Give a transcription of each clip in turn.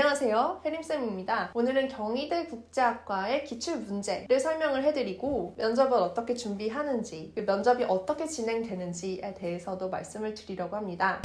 안녕하세요. 혜림쌤입니다. 오늘은 경희대 국제학과의 기출 문제를 설명을 해드리고 면접을 어떻게 준비하는지, 그 면접이 어떻게 진행되는지에 대해서도 말씀을 드리려고 합니다.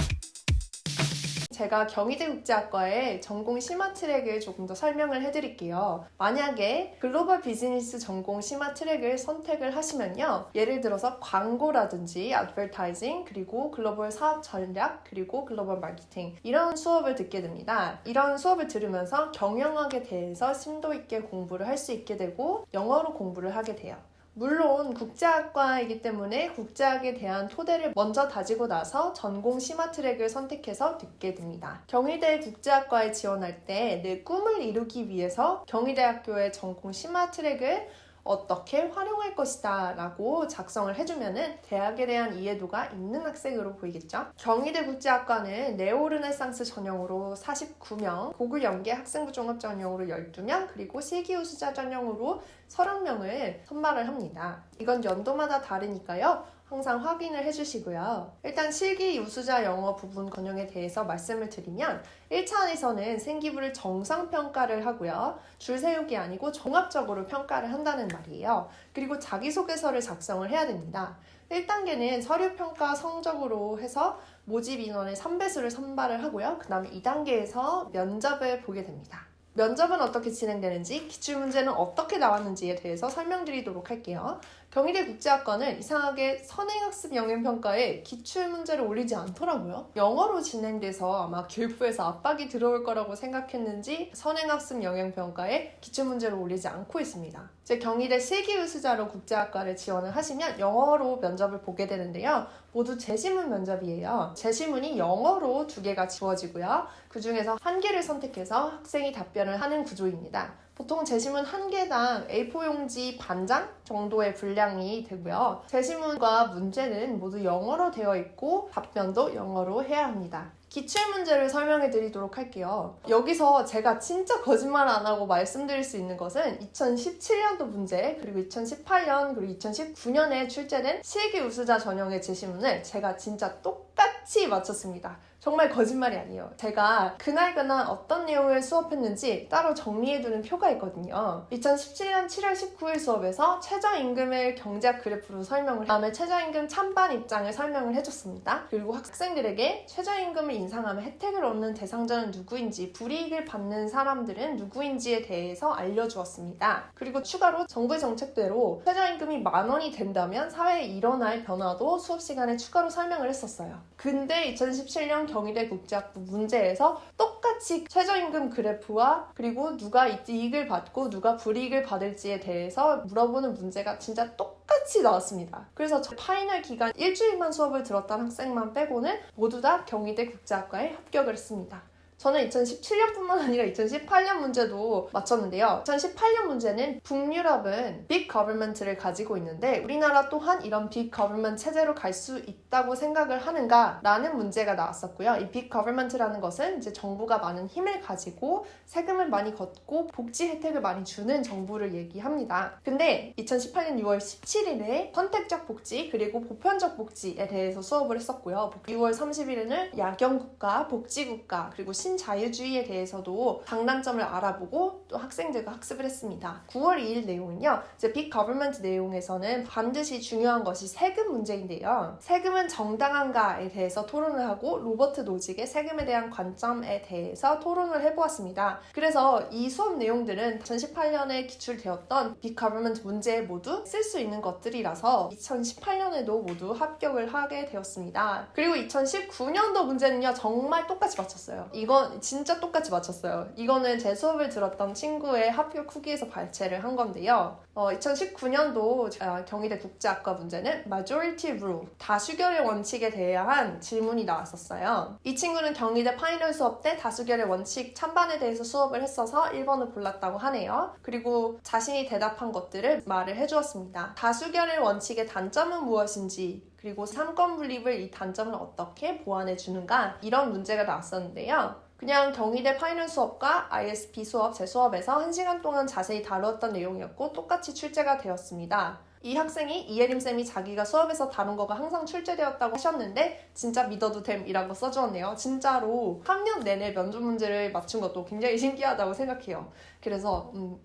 제가 경희대 국제학과의 전공 심화 트랙을 조금 더 설명을 해드릴게요. 만약에 글로벌 비즈니스 전공 심화 트랙을 선택을 하시면요. 예를 들어서 광고라든지 advertising 그리고 글로벌 사업 전략 그리고 글로벌 마케팅 이런 수업을 듣게 됩니다. 이런 수업을 들으면서 경영학에 대해서 심도 있게 공부를 할 수 있게 되고 영어로 공부를 하게 돼요. 물론 국제학과이기 때문에 국제학에 대한 토대를 먼저 다지고 나서 전공 심화 트랙을 선택해서 듣게 됩니다. 경희대 국제학과에 지원할 때 내 꿈을 이루기 위해서 경희대학교의 전공 심화 트랙을 어떻게 활용할 것이다 라고 작성을 해주면은 대학에 대한 이해도가 있는 학생으로 보이겠죠. 경희대 국제학과는 네오르네상스 전형으로 49명, 고교 연계 학생부 종합 전형으로 12명, 그리고 실기 우수자 전형으로 30명을 선발을 합니다. 이건 연도마다 다르니까요. 항상 확인을 해주시고요. 일단 실기 우수자 영어 부분 권형에 대해서 말씀을 드리면 1차원에서는 생기부를 정상평가를 하고요. 줄 세우기 아니고 종합적으로 평가를 한다는 말이에요. 그리고 자기소개서를 작성을 해야 됩니다. 1단계는 서류평가 성적으로 해서 모집 인원의 3배수를 선발을 하고요. 그 다음에 2단계에서 면접을 보게 됩니다. 면접은 어떻게 진행되는지, 기출문제는 어떻게 나왔는지에 대해서 설명드리도록 할게요. 경희대 국제학과는 이상하게 선행학습 영역평가에 기출문제를 올리지 않더라고요. 영어로 진행돼서 아마 교육부에서 압박이 들어올 거라고 생각했는지 선행학습 영역평가에 기출문제를 올리지 않고 있습니다. 제 경희대 실기 우수자로 국제학과를 지원을 하시면 영어로 면접을 보게 되는데요. 모두 재시문 면접이에요. 재시문이 영어로 두 개가 지워지고요. 그 중에서 한 개를 선택해서 학생이 답변을 하는 구조입니다. 보통 재시문 한 개당 A4 용지 반장 정도의 분량이 되고요. 재시문과 문제는 모두 영어로 되어 있고 답변도 영어로 해야 합니다. 기출 문제를 설명해 드리도록 할게요. 여기서 제가 진짜 거짓말 안 하고 말씀드릴 수 있는 것은 2017년도 문제, 그리고 2018년, 그리고 2019년에 출제된 실기 우수자 전형의 제시문을 제가 진짜 똑같이 맞췄습니다. 정말 거짓말이 아니에요. 제가 그날그날 어떤 내용을 수업했는지 따로 정리해두는 표가 있거든요. 2017년 7월 19일 수업에서 최저임금을 경제학 그래프로 설명을, 그 다음에 최저임금 찬반 입장을 설명을 해줬습니다. 그리고 학생들에게 최저임금을 인상하면 혜택을 얻는 대상자는 누구인지, 불이익을 받는 사람들은 누구인지에 대해서 알려주었습니다. 그리고 추가로 정부의 정책대로 최저임금이 만 원이 된다면 사회에 일어날 변화도 수업 시간에 추가로 설명을 했었어요. 근데 2017년 경희대 국제학부 문제에서 똑같이 최저임금 그래프와 그리고 누가 이익을 받고 누가 불이익을 받을지에 대해서 물어보는 문제가 진짜 똑 같이 나왔습니다. 그래서 저 파이널 기간 일주일만 수업을 들었던 학생만 빼고는 모두 다 경희대 국제학과에 합격을 했습니다. 저는 2017년뿐만 아니라 2018년 문제도 맞췄는데요. 2018년 문제는 북유럽은 빅 거버먼트를 가지고 있는데 우리나라 또한 이런 빅 거버먼트 체제로 갈 수 있다고 생각을 하는가? 라는 문제가 나왔었고요. 이 빅 거버먼트라는 것은 이제 정부가 많은 힘을 가지고 세금을 많이 걷고 복지 혜택을 많이 주는 정부를 얘기합니다. 근데 2018년 6월 17일에 선택적 복지 그리고 보편적 복지에 대해서 수업을 했었고요. 6월 30일에는 야경국가, 복지국가 그리고 신자유주의에 대해서도 장단점을 알아보고 또 학생들과 학습을 했습니다. 9월 2일 내용은요. 이제 빅 거버먼트 내용에서는 반드시 중요한 것이 세금 문제인데요. 세금은 정당한가에 대해서 토론을 하고 로버트 노직의 세금에 대한 관점에 대해서 토론을 해보았습니다. 그래서 이 수업 내용들은 2018년에 기출되었던 빅 거버먼트 문제에 모두 쓸 수 있는 것들이라서 2018년에도 모두 합격을 하게 되었습니다. 그리고 2019년도 문제는요. 정말 똑같이 맞췄어요. 이건 진짜 똑같이 맞췄어요. 이거는 제 수업을 들었던 친구의 합격 후기에서 발췌를 한 건데요. 어, 2019년도 경희대 국제학과 문제는 majority rule, 다수결의 원칙에 대한 질문이 나왔었어요. 이 친구는 경희대 파이널 수업 때 다수결의 원칙 찬반에 대해서 수업을 했어서 1번을 골랐다고 하네요. 그리고 자신이 대답한 것들을 말을 해주었습니다. 다수결의 원칙의 단점은 무엇인지 그리고 삼권 분립을 이 단점을 어떻게 보완해 주는가 이런 문제가 나왔었는데요. 그냥 경희대 파이널 수업과 ISP 수업, 제 수업에서 1시간 동안 자세히 다루었던 내용이었고 똑같이 출제가 되었습니다. 이 학생이 이예림 쌤이 자기가 수업에서 다룬 거가 항상 출제되었다고 하셨는데 진짜 믿어도 됨이라고 써주었네요. 진짜로 3년 내내 면접 문제를 맞춘 것도 굉장히 신기하다고 생각해요. 그래서 음,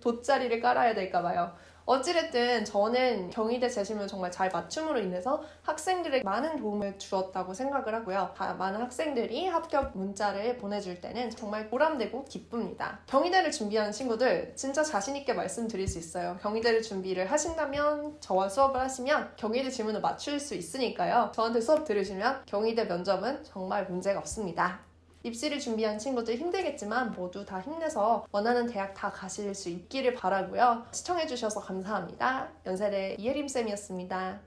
돗자리를 깔아야 될까 봐요. 어찌됐든 저는 경희대 재심을 정말 잘 맞춤으로 인해서 학생들에게 많은 도움을 주었다고 생각을 하고요. 다 많은 학생들이 합격 문자를 보내줄 때는 정말 보람되고 기쁩니다. 경희대를 준비하는 친구들 진짜 자신있게 말씀드릴 수 있어요. 경희대를 준비를 하신다면 저와 수업을 하시면 경희대 지문을 맞출 수 있으니까요. 저한테 수업 들으시면 경희대 면접은 정말 문제가 없습니다. 입시를 준비한 친구들 힘들겠지만 모두 다 힘내서 원하는 대학 다 가실 수 있기를 바라고요. 시청해주셔서 감사합니다. 연세대 이혜림쌤이었습니다.